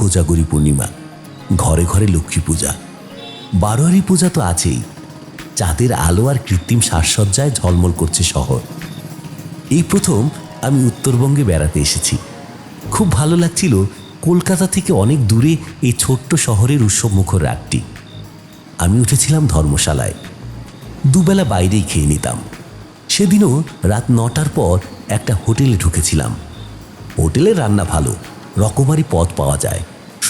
কোজাগরি পূর্ণিমা, ঘরে ঘরে লক্ষ্মী পূজা। বারোয়ারি পূজা তো আছেই, চাঁদের আলো আর কৃত্রিম সাজসজ্জায় ঝলমল করছে শহর। এই প্রথম আমি উত্তরবঙ্গে বেড়াতে এসেছি। খুব ভালো লাগছিল কলকাতা থেকে অনেক দূরে এই ছোট্ট শহরের উৎসবমুখর রাতটি। আমি উঠেছিলাম ধর্মশালায়। দুবেলা বাইরেই খেয়ে নিতাম। সেদিনও রাত নটার পর একটা হোটেলে ঢুকেছিলাম। হোটেলের রান্না ভালো, রকমারি পদ পাওয়া যায়।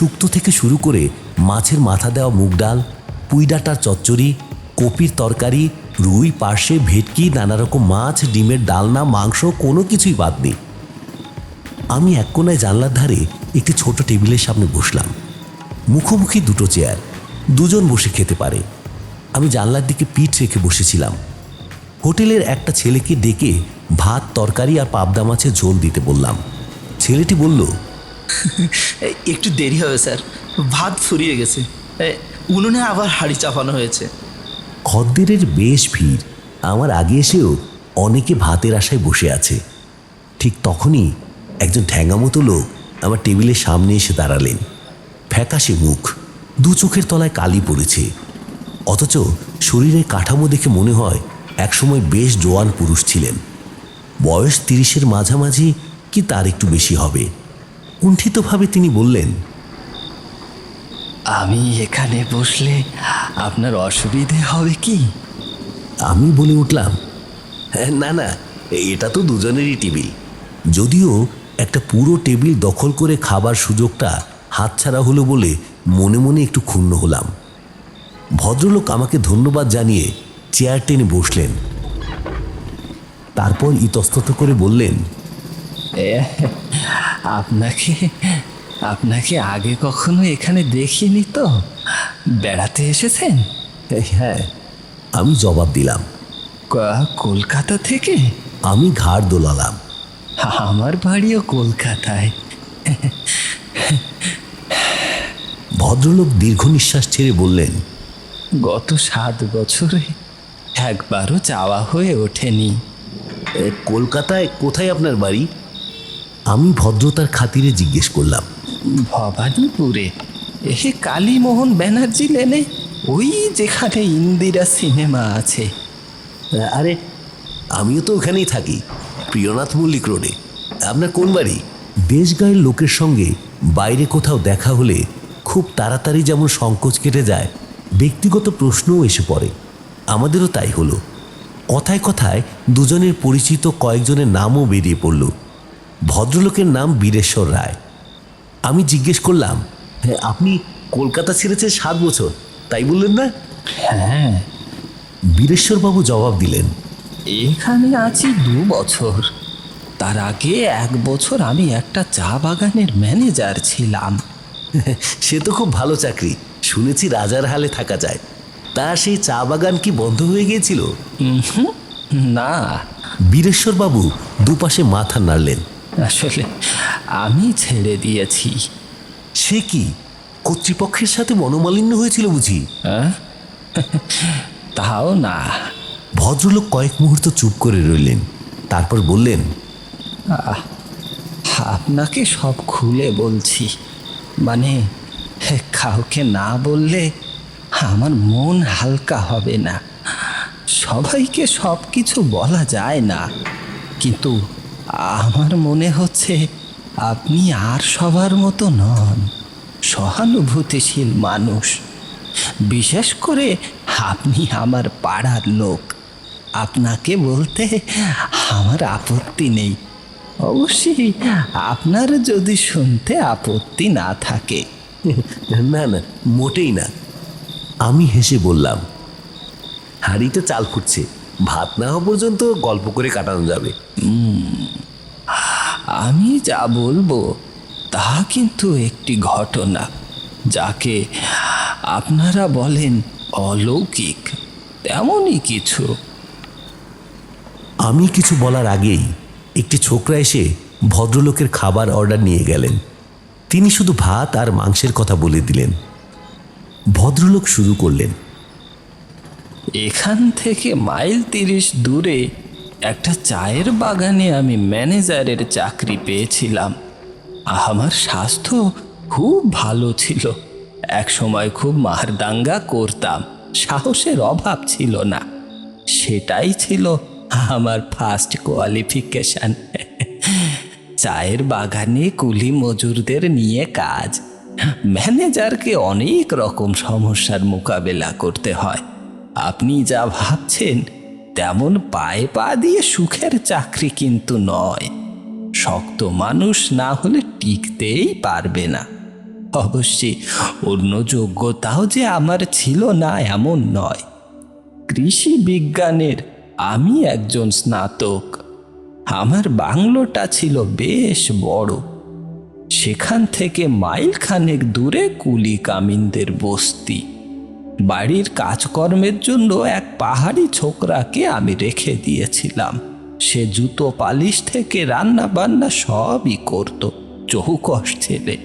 শুক্তো থেকে শুরু করে মাছের মাথা দেওয়া মুগ ডাল, পুঁই ডাঁটার চচ্চড়ি, কপির তরকারি, রুই, পার্শে, ভেটকি নানা রকম মাছ, ডিমের ডালনা, মাংস, কোনো কিছুই বাদ নেই। আমি এক কোনায় জানলার ধারে একটি ছোট টেবিলের সামনে বসলাম। মুখোমুখি দুটো চেয়ার, দুজন বসে খেতে পারে। আমি জানলার দিকে পিঠ রেখে বসেছিলাম। হোটেলের একটা ছেলেকে ডেকে ভাত, তরকারি আর পাবদা মাছের ঝোল দিতে বললাম। ছেলেটি বলল একটু দেরি হবে, স্যার। ভাত ফুরিয়ে গেছে। উনুনে আবার হাঁড়ি চাপানো হয়েছে। খদ্দেরের বেশ ভিড়। আমার আগে এসেও অনেকে ভাতের আশায় বসে আছে। ঠিক তখনই একজন ঠ্যাঙামতো লোক আমার টেবিলের সামনে এসে দাঁড়ালেন। ফ্যাকাশে মুখ, দু চোখের তলায় কালি পড়েছে। অথচ শরীরের কাঠামো দেখে মনে হয় একসময় বেশ জোয়ান পুরুষ ছিলেন। বয়স তিরিশের মাঝামাঝি কি তার একটু বেশি হবে? কুণ্ঠিতভাবে তিনি বললেন আমি এখানে বসলে আপনার অসুবিধে হবে কি? আমি বলে উঠলাম "হ্যাঁ, না না এটা তো দুজনেরই টেবিল। যদিও একটা পুরো টেবিল দখল করে খাবার সুযোগটা হাতছাড়া হলো বলে মনে মনে একটু ক্ষুণ্ণ হলাম। ভদ্রলোক আমাকে ধন্যবাদ জানিয়ে চেয়ার টেনে বসলেন। তারপর ইতস্তত করে বললেন আপনাকে আপনাকে আগে কখনো এখানে দেখিনি তো। বেড়াতে এসেছেন? হ্যাঁ আমি জবাব দিলাম। কলকাতা থেকে? আমি ঘাড় দোলালাম। আমার বাড়িও কলকাতায়। ভদ্রলোক দীর্ঘ নিঃশ্বাস ছেড়ে বললেন গত সাত বছরে একবারও যাওয়া হয়ে ওঠেনি। কলকাতায় কোথায় আপনার বাড়ি? আমি ভদ্রতার খাতিরে জিজ্ঞেস করলাম। ভবানীপুরে এসে কালীমোহন ব্যানার্জি লেনে ওই যেখানে ইন্দিরা সিনেমা আছে। আরে আমিও তো ওখানেই থাকি প্রিয়নাথ মল্লিক রোডে। আপনার কোন বাড়ি? দেশগায়ের লোকের সঙ্গে বাইরে কোথাও দেখা হলে খুব তাড়াতাড়ি যেমন সংকোচ কেটে যায় ব্যক্তিগত প্রশ্নও এসে পড়ে। আমাদেরও তাই হলো। কথায় কথায় দুজনের পরিচিত কয়েকজনের নামও বেরিয়ে পড়ল। ভদ্রলোকের নাম বীরেশ্বর রায়। আমি জিজ্ঞেস করলাম "হ্যাঁ, আপনি কলকাতা ছেড়েছেন সাত বছর তাই বললেন না? হ্যাঁ। বীরেশ্বরবাবু জবাব দিলেন এখানে আছি দু বছর। তার আগে এক বছর আমি একটা চা বাগানের ম্যানেজার ছিলাম। সে তো খুব ভালো চাকরি শুনেছি রাজার হালে থাকা যায়। তা সেই চা বাগান কি বন্ধ হয়ে গিয়েছিল? না। বীরেশ্বরবাবু দুপাশে মাথা নাড়লেন। আসলে আমি ছেড়ে দিয়েছি। সে কি? কর্তৃপক্ষের সাথে মনোমালিন্য হয়েছিল বুঝি? হ্যাঁ? তাও না। ভদ্রলোক কয়েক মুহূর্ত চুপ করে রইলেন। তারপর বললেন আহ, আপনাকে সব খুলে বলছি। মানে হে, কাউকে না বললে আমার মন হালকা হবে না। সবাইকে সব কিছু বলা যায় না। কিন্তু আমার মনে হচ্ছে আপনি আর সবার মতো নন সহানুভূতিশীল মানুষ। বিশেষ করে আপনি আমার পাড়ার লোক। আপনাকে বলতে আমার আপত্তি নেই। অবশ্যই আপনার যদি শুনতে আপত্তি না থাকে। না না মোটেই না। আমি হেসে বললাম হাঁড়িতে চাল ফুটছে ভাত না হওয়া পর্যন্ত গল্প করে কাটানো যাবে। আমি যা বলব তা কিন্তু একটি ঘটনা যাকে আপনারা বলেন অলৌকিক। তেমনই কিছু। আমি কিছু বলার আগেই একটি ছোকরা এসে ভদ্রলোকের খাবার অর্ডার নিয়ে গেলেন। তিনি শুধু ভাত আর মাংসের কথা বলে দিলেন। ভদ্রলোক শুরু করলেন। এখান থেকে মাইল তিরিশ দূরে একটা চায়ের বাগানে আমি ম্যানেজারের চাকরি পেয়েছিলাম। আমার স্বাস্থ্য খুব ভালো ছিল। এক সময় খুব মারদাঙ্গা করতাম। সাহসের অভাব ছিল না। সেটাই ছিল আমার ফার্স্ট কোয়ালিফিকেশন চায়ের বাগানে কুলি মজুরদের নিয়ে কাজ। ম্যানেজারকে অনেক রকম সমস্যার মোকাবেলা করতে হয়। আপনি যা ভাবছেন তেমন পায়ে পা দিয়ে সুখের চাকরি কিন্তু নয়। শক্ত মানুষ না হলে টিকতেই পারবে না। অবশ্যই অন্য যোগ্যতাও যে আমার ছিল না এমন নয়। কৃষি বিজ্ঞানের আমি একজন স্নাতক। আমার বাংলোটা ছিল বেশ বড়। সেখান থেকে মাইল খানেক দূরে কুলি কামিনদের বস্তি। বাড়ির কাজকর্মের জন্য এক পাহাড়ি ছোকরাকে আমি রেখে দিয়েছিলাম। সে জুতো, পালিশ থেকে রান্না বান্না সবই করত, চৌকস ছেলে।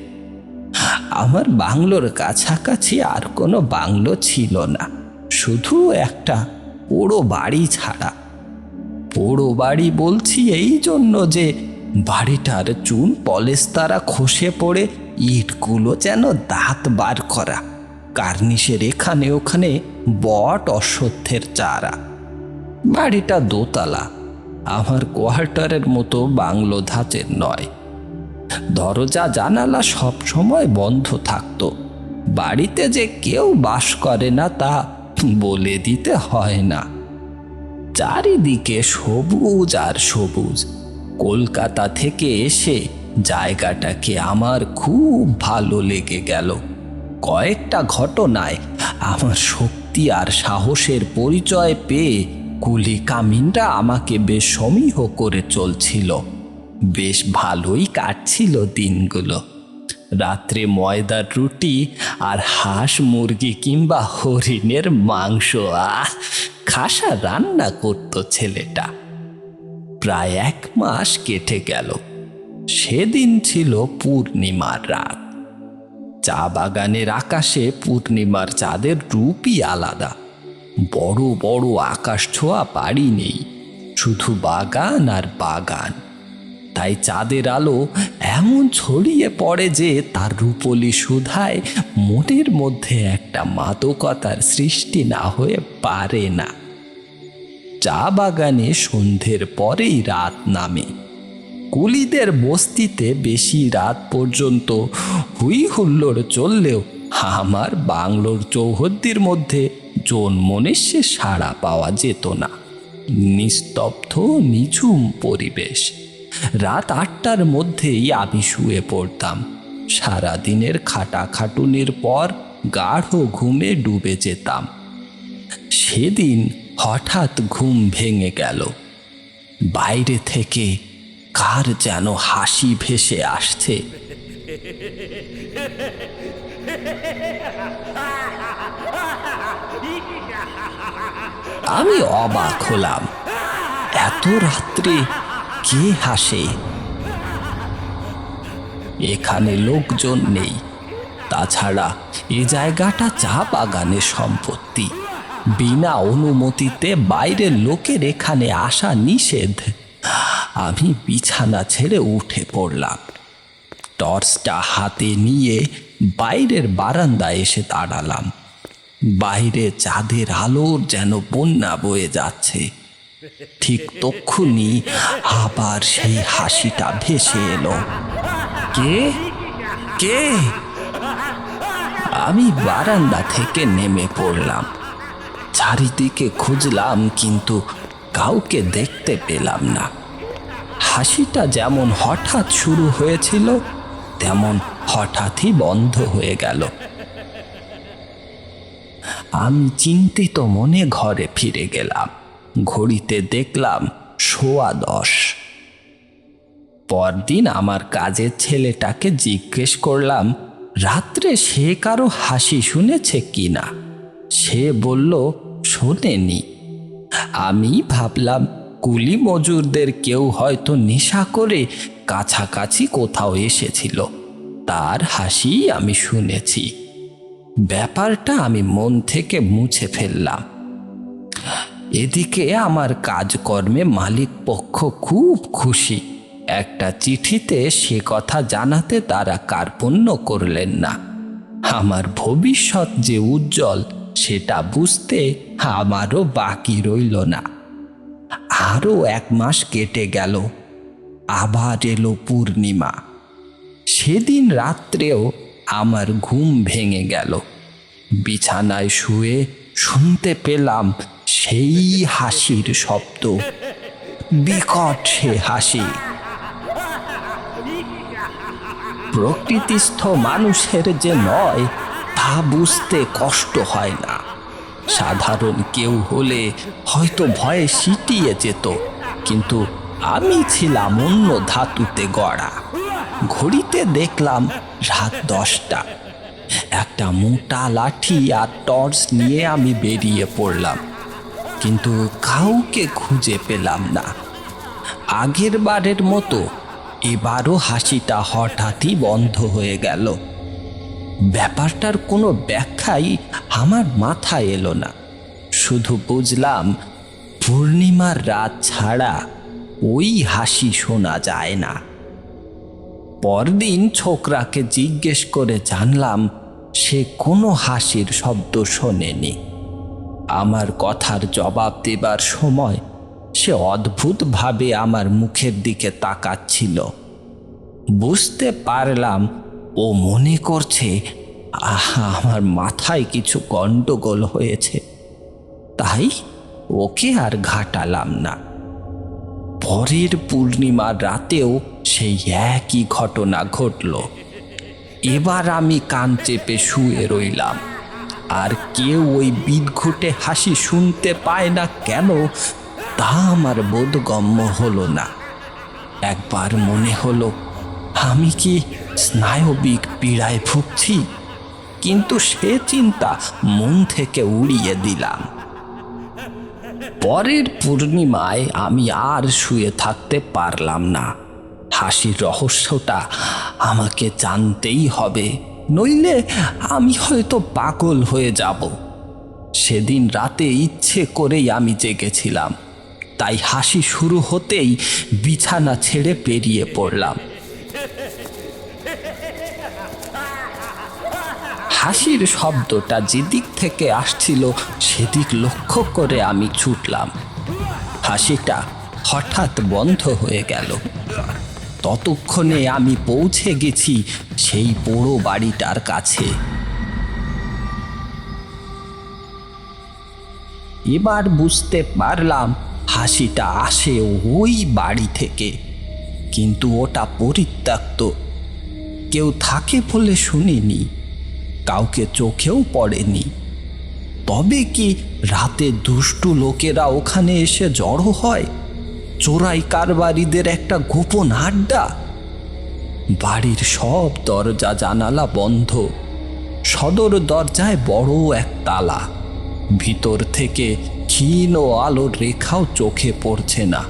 আমার বাংলোর কাছাকাছি আর কোনো বাংলো ছিল না, শুধু একটা পোড়ো বাড়ি ছাড়া। পোড়ো বাড়ি বলছি এই জন্য যে বাড়িটার চুন পলেস্তারা খসে পড়ে, ইটগুলো যেন দাঁত বার করা। কার্নিশের এখানে ওখানে বট অশ্বত্থের চারা। বাড়িটা দোতলা, আমার কোয়ার্টারের মতো বাংলো ধাঁচের নয়। দরজা, জানালা সব সময় বন্ধ থাকতো। বাড়িতে যে কেউ বাস করে না তা বলে দিতে হয় না। চারিদিকে সবুজ আর সবুজ। কলকাতা থেকে এসে জায়গাটাকে আমার খুব ভালো লেগে গেল। কয়েকটা ঘটনায় আমার শক্তি আর সাহসের পরিচয় পেয়ে কুলি কামিনরা আমাকে বেশ সমীহ করে চলছিল। বেশ ভালোই কাটছিল দিনগুলো। রাত্রে ময়দার রুটি আর হাঁস মুরগি কিংবা হরিণের মাংস, আহ, খাসা রান্না করত ছেলেটা। প্রায় এক মাস কেটে গেল। সেদিন ছিল পূর্ণিমার রাত। চা বাগানের আকাশে পূর্ণিমার চাঁদের রূপই আলাদা। বড় বড় আকাশ ছোঁয়া বাড়ি নেই, শুধু বাগান আর বাগান। তাই চাঁদের আলো এমন ছড়িয়ে পড়ে যে তার রূপলি সুধায় মনের মধ্যে একটা মাদকতার সৃষ্টি না হয়ে পারে না। চা বাগানে সন্ধ্যের পরেই রাত নামে। কুলিদের বস্তিতে বেশি রাত পর্যন্ত হুই হুল্লোড় চললেও আমার বাংলোর চৌহদ্দির মধ্যে জন্মনেশে সাড়া পাওয়া যেত না। নিস্তব্ধ নিঝুম পরিবেশ। রাত আটটার মধ্যেই আমি শুয়ে পড়তাম। সারাদিনের খাটাখাটুনির পর গাঢ় ঘুমে ডুবে যেতাম। সেদিন হঠাৎ ঘুম ভেঙে গেল। বাইরে থেকে কার যেন হাসি ভেসে আসছে? আমি অবাক হলাম। এত রাত্রে কে হাসে? এখানে লোকজন নেই। তাছাড়া এ জায়গাটা চা বাগানের সম্পত্তি। বিনা অনুমতিতে বাইরের লোকের এখানে আসা নিষেধ। আমি বিছানা ছেড়ে উঠে পড়লাম। টর্চটা হাতে নিয়ে বাইরের বারান্দায় এসে দাঁড়ালাম। বাইরে চাঁদের আলোর যেন বন্যা বয়ে যাচ্ছে। ঠিক তক্ষুনি আবার সেই হাসিটা ভেসে এলো। কে? কে? আমি বারান্দা থেকে নেমে পড়লাম। চারিদিকে খুঁজলাম কিন্তু কাউকে দেখতে পেলাম না। হাসিটা যেমন হঠাৎ শুরু হয়েছিল, তেমন হঠাৎই বন্ধ হয়ে গেল। আমি চিন্তিত মনে ঘরে ফিরে গেলাম। ঘড়িতে দেখলাম সোয়া দশ। পরদিন আমার কাজের ছেলেটাকে জিজ্ঞেস করলাম, রাত্রে সে কারও হাসি শুনেছে কিনা? সে বলল, শোনেনি। আমি ভাবলাম, কুলি মজুরদের কেউ হয়তো নেশা করে কাছাকাছি কোথাও এসেছিল। তার হাসি আমি শুনেছি। ব্যাপারটা আমি মন থেকে মুছে ফেললাম। এদিকে আমার কাজকর্মে মালিক পক্ষ খুব খুশি। একটা চিঠিতে সে কথা জানাতে তারা কার্পণ্য করলেন না। আমার ভবিষ্যৎ যে উজ্জ্বল সেটা বুঝতে আমারও বাকি রইল না। আরও এক মাস কেটে গেল। আবার এলো পূর্ণিমা। সেদিন রাত্রেও আমার ঘুম ভেঙে গেল। বিছানায় শুয়ে শুনতে পেলাম সেই হাসির শব্দ। বিকট সে হাসি। প্রকৃতিস্থ মানুষের যে নয় তা বুঝতে কষ্ট হয় না। সাধারণ কেউ হলে হয়তো ভয়ে সিটিয়ে যেত, কিন্তু আমি ছিলাম অন্য ধাতুতে গড়া। ঘড়িতে দেখলাম রাত দশটা। একটা মোটা লাঠি আর টর্চ নিয়ে আমি বেরিয়ে পড়লাম, কিন্তু কাউকে খুঁজে পেলাম না। আগের বারের মতো এবারও হাসিটা হঠাৎই বন্ধ হয়ে গেল। ব্যাপারটার কোনো ব্যাখ্যাই আমার মাথায় এলো না। শুধু বুঝলাম, পূর্ণিমার রাত ছাড়া ওই হাসি শোনা যায় না। পরদিন ছোকরাকে জিজ্ঞেস করে জানলাম, সে কোনো হাসির শব্দ শোনেনি। আমার কথার জবাব দেবার সময় সে অদ্ভুতভাবে আমার মুখের দিকে তাকাচ্ছিল। বুঝতে পারলাম ও মনে করছে, আহা, আমার মাথায় কিছু গণ্ডগোল হয়েছে। তাই ওকে আর ঘাটালাম না। পরের পূর্ণিমার রাতেও সেই একই ঘটনা ঘটল। এবার আমি কান চেপে শুয়ে রইলাম। আর কেউ ওই বিদঘুটে হাসি শুনতে পায় না কেন, তা আমার বোধগম্য হলো না। একবার মনে হলো আমি কি স্নায়বিক পীড়ায় ভুগছি? কিন্তু সে চিন্তা মন থেকে উড়িয়ে দিলাম। পরের পূর্ণিমায় আমি আর শুয়ে থাকতে পারলাম না। হাসির রহস্যটা আমাকে জানতেই হবে, নইলে আমি হয়তো পাগল হয়ে যাব। সেদিন রাতে ইচ্ছে করেই আমি জেগেছিলাম। তাই হাসি শুরু হতেই বিছানা ছেড়ে বেরিয়ে পড়লাম। হাসির শব্দটা যেদিক থেকে আসছিল, সেদিক লক্ষ্য করে আমি ছুটলাম। হাসিটা হঠাৎ বন্ধ হয়ে গেল। ততক্ষণে আমি পৌঁছে গেছি সেই পোড়ো বাড়িটার কাছে। এবার বুঝতে পারলাম হাসিটা আসে ওই বাড়ি থেকে। কিন্তু ওটা পরিত্যক্ত। কেউ থাকে বলে শুনিনি। কাউকে চোখেও পড়েনি। তবে কি রাতে দুষ্টু লোকেরা ওখানে এসে জড়ো হয়? চোরাই কারবারিদের একটা গোপন আড্ডা? বাড়ির সব দরজা জানালা বন্ধ। সদর দরজায় বড় এক তালা। ভিতর থেকে ক্ষীণ আলোর রেখাও চোখে পড়ছে না।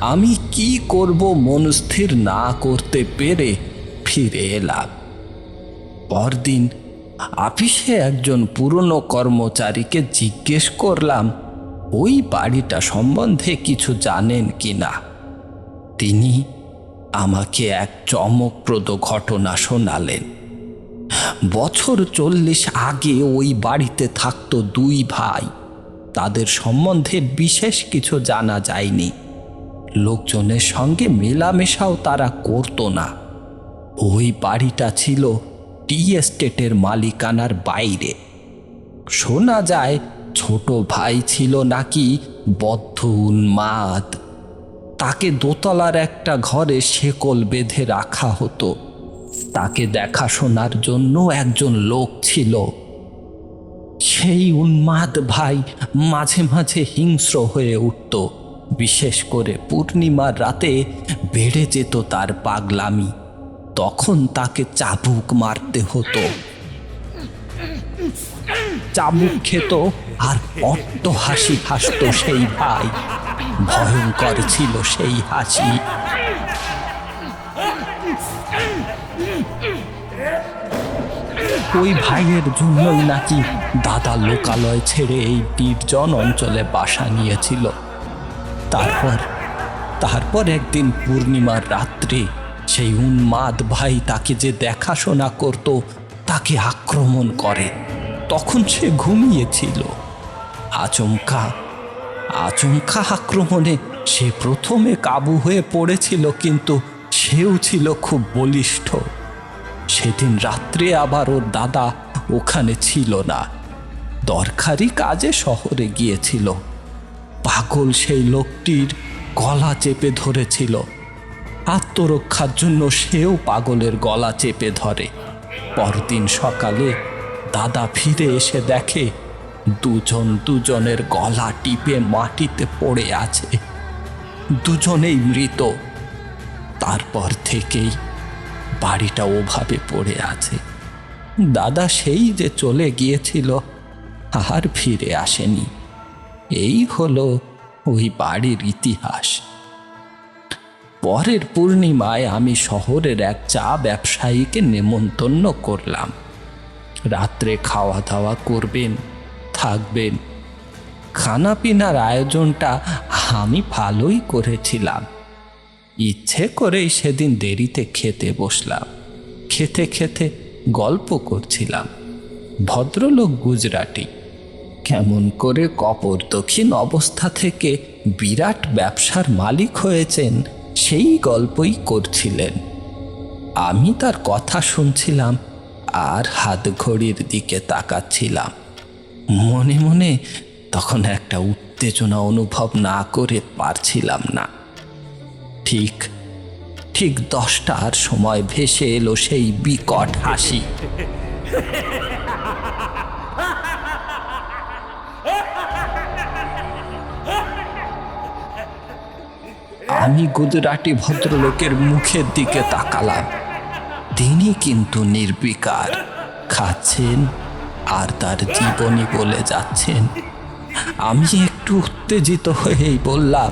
আমি কি করব মনস্থির না করতে পেরে ফিরে এলাম। পরদিন আপিসে একজন পুরনো কর্মচারীকে জিজ্ঞেস করলাম, ওই বাড়িটা সম্বন্ধে কিছু জানেন কি না? তিনি আমাকে এক চমকপ্রদ ঘটনা শোনালেন। বছর চল্লিশ আগে ওই বাড়িতে থাকতো দুই ভাই। তাদের সম্বন্ধে বিশেষ কিছু জানা যায়নি। লোকজনের সঙ্গে মেলামেশাও তারা করতো না। ওই বাড়িটা ছিল টি এস্টেটের মালিকানার বাইরে। শোনা যায়, ছোট ভাই ছিল নাকি বদ্ধ উন্মাদ। তাকে দোতলার একটা ঘরে শেকল বেঁধে রাখা হতো। তাকে দেখাশোনার জন্য একজন লোক ছিল। সেই উন্মাদ ভাই মাঝে মাঝে হিংস্র হয়ে উঠত। বিশেষ করে পূর্ণিমার রাতে বেড়ে যেত তার পাগলামি। তখন তাকে চাবুক মারতে হতো। চাবুক খেত আর অট্ট হাসি হাসত সেই ভাই। ভয়ঙ্কর ছিল সেই হাসি। ওই ভাইয়ের জন্যই নাকি দাদা লোকালয় ছেড়ে এই নির্জন অঞ্চলে বাসা নিয়েছিল। তারপর তারপর একদিন পূর্ণিমার রাত্রে সেই উন্মাদ ভাই তাকে যে দেখাশোনা করত, তাকে আক্রমণ করে। তখন সে ঘুমিয়েছিল। আচমকা আচমকা আক্রমণে সে প্রথমে কাবু হয়ে পড়েছিল, কিন্তু সেও ছিল খুব বলিষ্ঠ। সেদিন রাত্রে আবার ওর দাদা ওখানে ছিল না। দরকারি কাজে শহরে গিয়েছিল। পাগল সেই লোকটির গলা চেপে ধরেছিল। আত্মরক্ষার জন্য সেও পাগলের গলা চেপে ধরে। পরদিন সকালে দাদা ফিরে এসে দেখে, দুজন দুজনের গলা টিপে মাটিতে পড়ে আছে। দুজনেই মৃত। তারপর থেকেই বাড়িটা ওভাবে পড়ে আছে। দাদা সেই যে চলে গিয়েছিল, আর ফিরে আসেনি। এই হলো ওই বাড়ির ইতিহাস। পরের পূর্ণিমায় আমি শহরের এক চা ব্যবসায়ীকে নেমন্তন্ন করলাম। রাত্রে খাওয়া দাওয়া করবেন, থাকবেন। খানা পিনার আয়োজনটা আমি ভালোই করেছিলাম। ইচ্ছে করেই সেদিন দেরিতে খেতে বসলাম। খেতে খেতে গল্প করছিলাম। ভদ্রলোক গুজরাটি। কেমন করে কপর দক্ষিণ অবস্থা থেকে বিরাট ব্যবসার মালিক হয়েছেন সেই গল্পই করছিলেন। আমি তার কথা শুনছিলাম আর হাত ঘড়ির দিকে তাকাচ্ছিলাম। মনে মনে তখন একটা উত্তেজনা অনুভব না করে পারছিলাম না। ঠিক ঠিক দশটার সময় ভেসে এলো সেই বিকট হাসি। আমি গুজরাটি ভদ্রলোকের মুখের দিকে তাকালাম। তিনি কিন্তু নির্বিকার। খাচ্ছেন আর তার জীবনী বলে যাচ্ছেন। আমি একটু উত্তেজিত হয়েই বললাম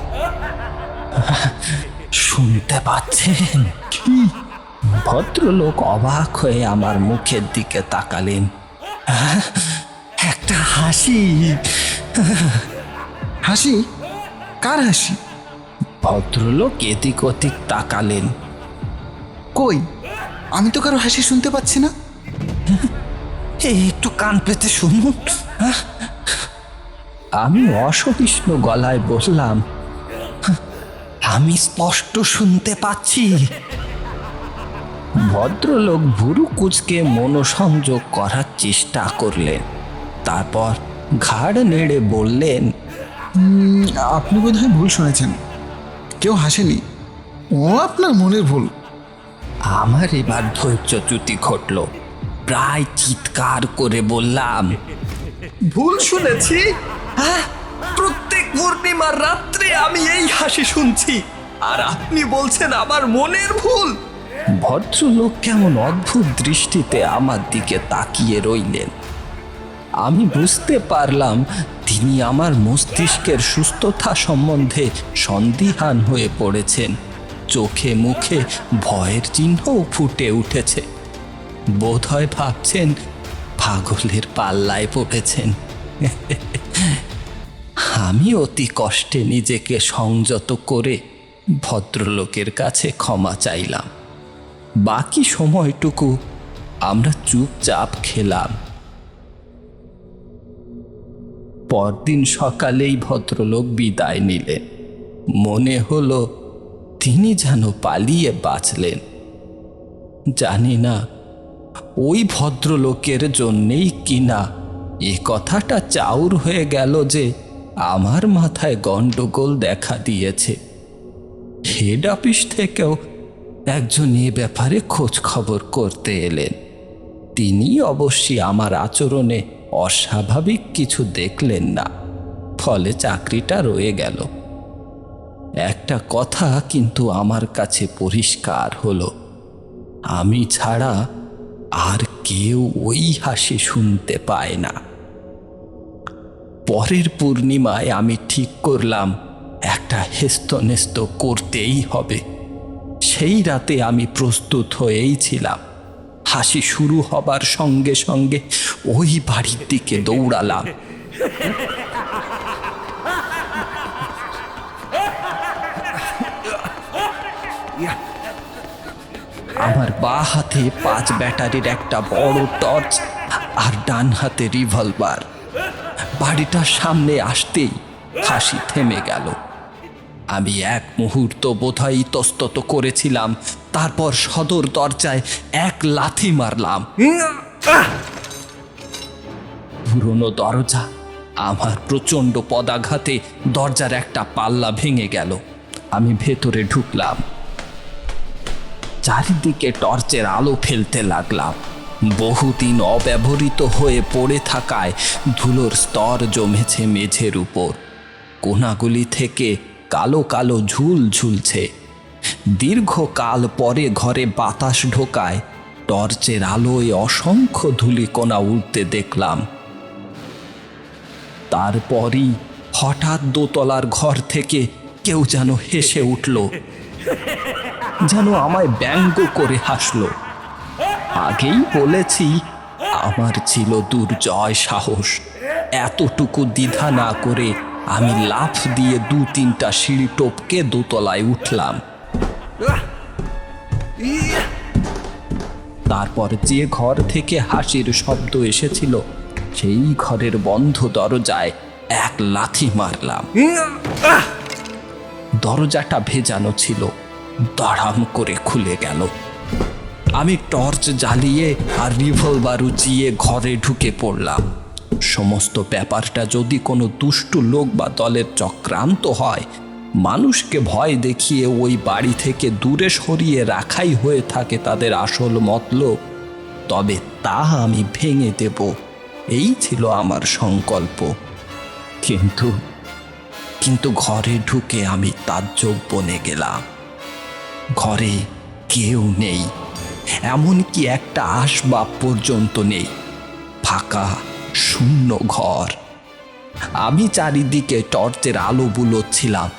শুনতে পাচ্ছেন? কি? ভদ্রলোক অবাক হয়ে আমার মুখের দিকে তাকালেন। "হ্যাঁ, একটা হাসি। হাসি? কার হাসি? ভদ্রলোক এদিক ওদিক তাকালেন। কই? আমি তো কারও হাসি শুনতে পাচ্ছি না। এই একটু কান পেতে শুনুন। আমি অসহিষ্ণু গলায় বললাম আমি স্পষ্ট শুনতে পাচ্ছি। ভদ্রলোক ভুরু কুচকে মনোসংযোগ করার চেষ্টা করলেন। তারপর ঘাড় নেড়ে বললেন আপনি বোধহয় ভুল শুনেছেন। কেউ হাসেনি। ও আপনার মনের ভুল। আমার এবার ধৈর্যচ্যুতি ঘটল। প্রায় চিৎকার করে বললাম ভুল শুনেছি? হ্যাঁ প্রত্যেক পূর্ণিমার রাত্রে আমি এই হাসি শুনছি। আর আপনি বলছেন আমার মনের ভুল। ভদ্রলোক কেমন অদ্ভুত দৃষ্টিতে আমার দিকে তাকিয়ে রইলেন। আমি বুঝতে পারলাম তিনি আমার মস্তিষ্কের সুস্থতা সম্বন্ধে সন্দিহান হয়ে পড়েছেন। চোখে মুখে ভয়ের চিহ্নও ফুটে উঠেছে। বোধহয় ভাবছেন পাগলের পাল্লায় পড়েছেন। আমি অতি কষ্টে নিজেকে সংযত করে ভদ্রলোকের কাছে ক্ষমা চাইলাম। বাকি সময়টুকু আমরা চুপচাপ খেলাম। পরদিন সকালেই ভদ্রলোক বিদায় নিলেন মনে হলো, তিনি যেন পালিয়ে বাঁচলেন। জানি না, ওই ভদ্রলোকের জন্যেই কিনা এ কথাটা চাউর হয়ে গেল যে আমার মাথায় গন্ডগোল দেখা দিয়েছে। হেড অফিস থেকেও একজন এ ব্যাপারে খোঁজ খবর করতে এলেন। তিনি অবশ্যই আমার আচরণে অস্বাভাবিক কিছু দেখলেন না, ফলে চাকরিটা রয়ে গেল। একটা কথা কিন্তু আমার কাছে পরিষ্কার হলো, আমি ছাড়া আর কেউ ওই হাসি শুনতে পায় না। পরের পূর্ণিমায় আমি ঠিক করলাম, একটা হেস্তনেস্ত করতেই হবে। সেই রাতে আমি প্রস্তুত হয়েই ছিলাম। হাসি শুরু হবার সঙ্গে সঙ্গে ওই বাড়ির দিকে দৌড়ালাম। আমার বা হাতে পাঁচ ব্যাটারির একটা বড় টর্চ আর ডান হাতে রিভলভার। বাড়িটার সামনে আসতেই হাসি থেমে গেল। আমি এক মুহূর্ত বোধহয় ইতস্তত করেছিলাম, তারপর সদর দরজায় এক লাথি মারলাম। পুরনো দরজা আমার প্রচণ্ড পদাঘাতে দরজার একটা পাল্লা ভেঙে গেল। আমি ভেতরে ঢুকলাম। চারিদিকে টর্চের আলো ফেলতে লাগলাম। বহুদিন অব্যবহৃত হয়ে পড়ে থাকায় ধুলোর স্তর জমেছে মেঝের উপর। কোনাগুলি থেকে কালো কালো ঝুল ঝুলছে। দীর্ঘকাল পরে ঘরে বাতাস ঢোকায়, টর্চের আলোয় অসংখ্য ধূলিকণা উঠতে দেখলাম। তারপরই হঠাৎ দোতলার ঘর থেকে কেউ যেন হেসে উঠল, যেন আমায় ব্যঙ্গ করে হাসলো। আগেই বলেছি, আমার ছিল দুর্জয় সাহস। এতটুকু দ্বিধা না করে আমি লাফ দিয়ে দু তিনটা সিঁড়ি টপকে দোতলায় উঠলাম। তারপর যে ঘর থেকে হাসির শব্দ এসেছিল, সেই ঘরের বন্ধ দরজায় এক লাথি মারলাম। দরজাটা ভেজানো ছিল, দাঁড়াম করে খুলে গেল। আমি টর্চ জ্বালিয়ে আর রিভলভার উঁচিয়ে ঘরে ঢুকে পড়লাম। সমস্ত ব্যাপারটা যদি কোনো দুষ্টু লোক বা দলের চক্রান্ত হয়, মানুষকে ভয় দেখিয়ে ওই বাড়ি থেকে দূরে সরিয়ে রাখাই হয়ে থাকে তাদের আসল মতলব। তবে তা আমি ভেঙে দেব। এই ছিল আমার সংকল্প। কিন্তু কিন্তু ঘরে ঢুকে আমি তাজ্জব বনে গেলাম। ঘরে কেউ নেই। এমনকি একটা আসবাব পর্যন্ত নেই। ফাঁকা শূন্য ঘর। আমি চারিদিকে টর্চের আলো বুলোচ্ছিলাম।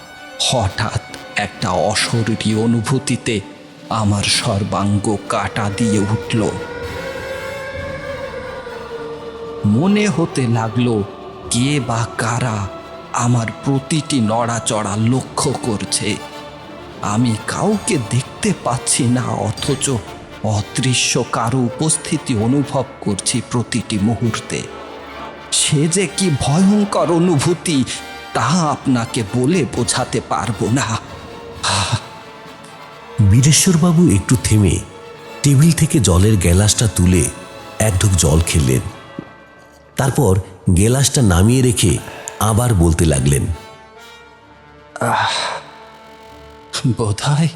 হঠাৎ একটা অশরীরী অনুভূতিতে আমার সর্বাঙ্গ কাটা দিয়ে উঠল। মনে হতে লাগল, কে বা কারা আমার প্রতিটি নড়াচড়া লক্ষ্য করছে। আমি কাউকে দেখতে পাচ্ছি না, অথচ অদৃশ্য কারও উপস্থিতি অনুভব করছি প্রতিটি মুহূর্তে। সে যে কি ভয়ঙ্কর অনুভূতি তা আপনাকে বলে বোঝাতে পারব না। বীরেশ্বরবাবু একটু থেমে টেবিল থেকে জলের গ্যালাসটা তুলে এক ঢোক জল খেলেন। তারপর গেলাসটা নামিয়ে রেখে আবার বলতে লাগলেন বোধহয়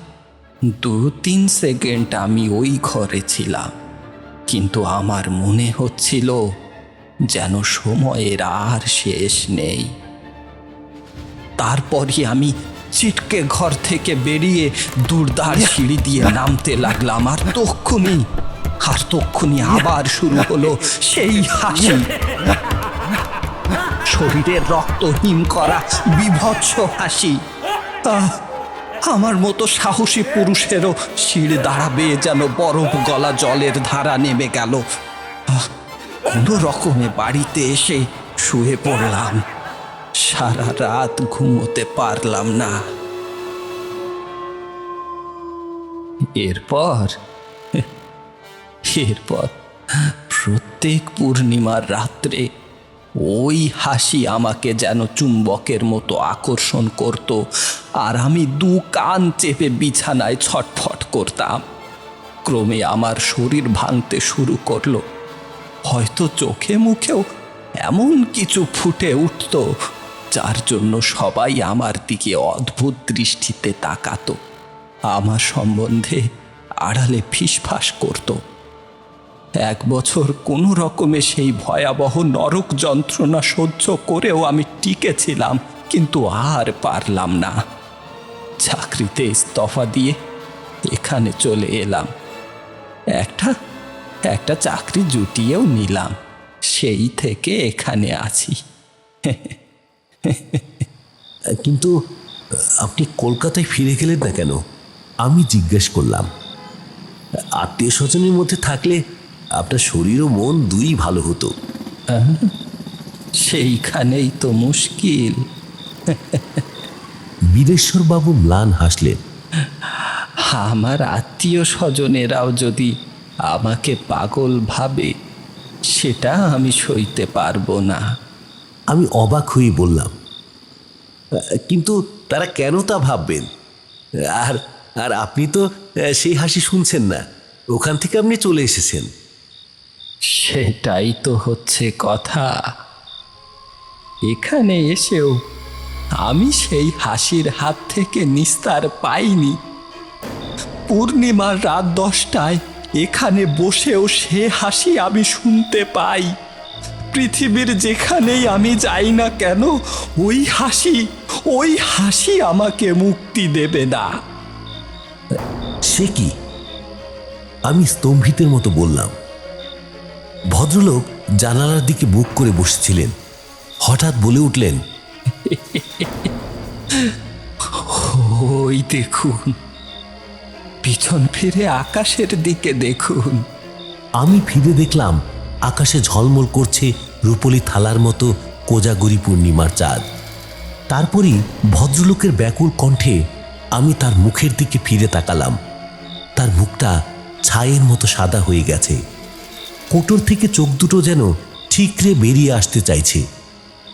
দু তিন সেকেন্ড আমি ওই ঘরে ছিলাম কিন্তু আমার মনে হচ্ছিল যেন সময়ের আর শেষ নেই। তারপরই আমি চিটকে ঘর থেকে বেরিয়ে দুর্দার সিঁড়ি দিয়ে নামতে লাগলাম, আর তক্ষুনি আর তক্ষুনি আবার শুরু হলো সেই হাসি। শরীরের রক্ত হিম করা বিভৎস হাসি। আমার মতো সাহসী পুরুষেরও শির দাঁড়াবে যেন বরফ গলা জলের ধারা নেমে গেল। কোনো রকমে বাড়িতে এসে শুয়ে পড়লাম। সারা রাত ঘুমোতে পারলাম না। এরপর এরপর প্রত্যেক পূর্ণিমার রাত্রে ওই হাসি আমাকে যেন চুম্বকের মতো আকর্ষণ করত আর আমি দু কান চেপে বিছানায় ছটফট করতাম। ক্রমে আমার শরীর ভাঙতে শুরু করল। হয়তো চোখে মুখেও এমন কিছু ফুটে উঠত, যার জন্য সবাই আমার দিকে অদ্ভুত দৃষ্টিতে তাকাত, আমার সম্বন্ধে আড়ালে ফিসফাস করতো। এক বছর কোনো রকমে সেই ভয়াবহ নরক যন্ত্রণা সহ্য করেও আমি টিকেছিলাম, কিন্তু আর পারলাম না। চাকরিতে ইস্তফা দিয়ে এখানে চলে এলাম। একটা একটা চাকরি জুটিয়েও নিলাম। সেই থেকে এখানে আছি। কিন্তু আপনি কলকাতায় ফিরে গেলেন না কেন? আমি জিজ্ঞেস করলাম। আত্মীয় স্বজনের মধ্যে থাকলে আপনার শরীর ও মন দুই ভালো হতো। সেইখানেই তো মুশকিল। বীরেশ্বরবাবু ম্লান হাসলেন। আমার আত্মীয় স্বজনেরাও যদি আমাকে পাগল ভাবে সেটা আমি সইতে পারব না। আমি অবাক হয়ে বললাম কিন্তু তারা কেন তা ভাববেন? আর আর আপনি তো সেই হাসি শুনছেন না। ওখান থেকে আপনি চলে এসেছেন। সেটাই তো হচ্ছে কথা। এখানে এসেও আমি সেই হাসির হাত থেকে নিস্তার পাইনি। পূর্ণিমার রাত দশটায় এখানে বসেও সে হাসি আমি শুনতে পাই। পৃথিবীর যেখানেই আমি যাই না কেন ওই হাসি ওই হাসি আমাকে মুক্তি দেবে না। সে কি? আমি স্তম্ভিতের মতো বললাম। ভদ্রলোক জানালার দিকে বুক করে বসেছিলেন। হঠাৎ বলে উঠলেন ওই দেখুন পিছন ফিরে আকাশের দিকে দেখুন। আমি ফিরে দেখলাম আকাশে ঝলমল করছে রূপলি থালার মতো কোজাগরি পূর্ণিমার চাঁদ। তারপরই ভদ্রলোকের ব্যাকুল কণ্ঠে আমি তার মুখের দিকে ফিরে তাকালাম। তার মুখটা ছায়ের মতো সাদা হয়ে গেছে। কোটর থেকে চোখ দুটো যেন ঠিকরে বেরিয়ে আসতে চাইছে।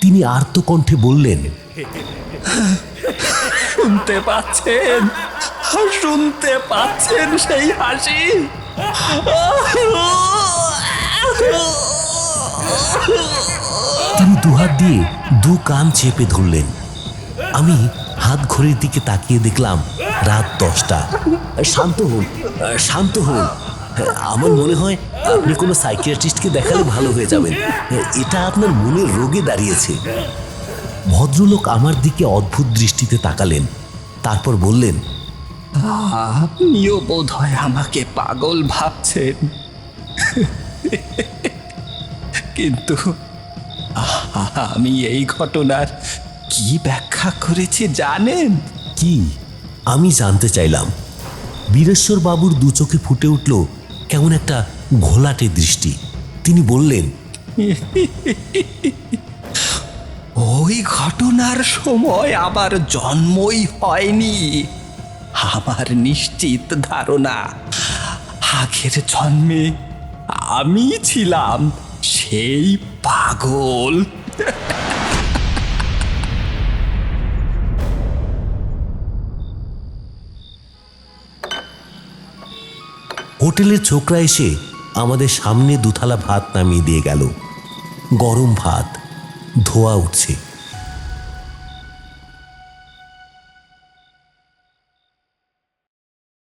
তিনি আর্ত কণ্ঠে বললেন শুনতে পাচ্ছেন? শুনতে পাচ্ছেন সেই হাসি? তিনি দুহাত দিয়ে দু কান চেপে ধরলেন। আমি হাত ঘড়ির দিকে তাকিয়ে দেখলাম রাত দশটা। শান্ত হন শান্ত হন। আমার মনে হয় আপনি কোনো সাইকিয়াট্রিস্টকে দেখালে ভালো হয়ে যাবেন। এটা আপনার মনের রোগে দাঁড়িয়েছে। ভদ্রলোক আমার দিকে অদ্ভুত দৃষ্টিতে তাকালেন, তারপর বললেন আপনিও বোধ হয় আমাকে পাগল ভাবছেন। কিন্তু আমি এই ঘটনার কি ব্যাখ্যা করেছি জানেন? কি? আমি জানতে চাইলাম। বীরেশ্বর বাবুর দু চোখে ফুটে উঠল কেমন একটা ঘোলাটে দৃষ্টি। তিনি বললেন ওই ঘটনার সময় আবার জন্মই হয়নি। আমার নিশ্চিত ধারণা, আগের জন্মে আমি ছিলাম সেই পাগল। হোটেলের ছোকরা এসে আমাদের সামনে দুথালা ভাত নামিয়ে দিয়ে গেল। গরম ভাত, ধোয়া উঠছে।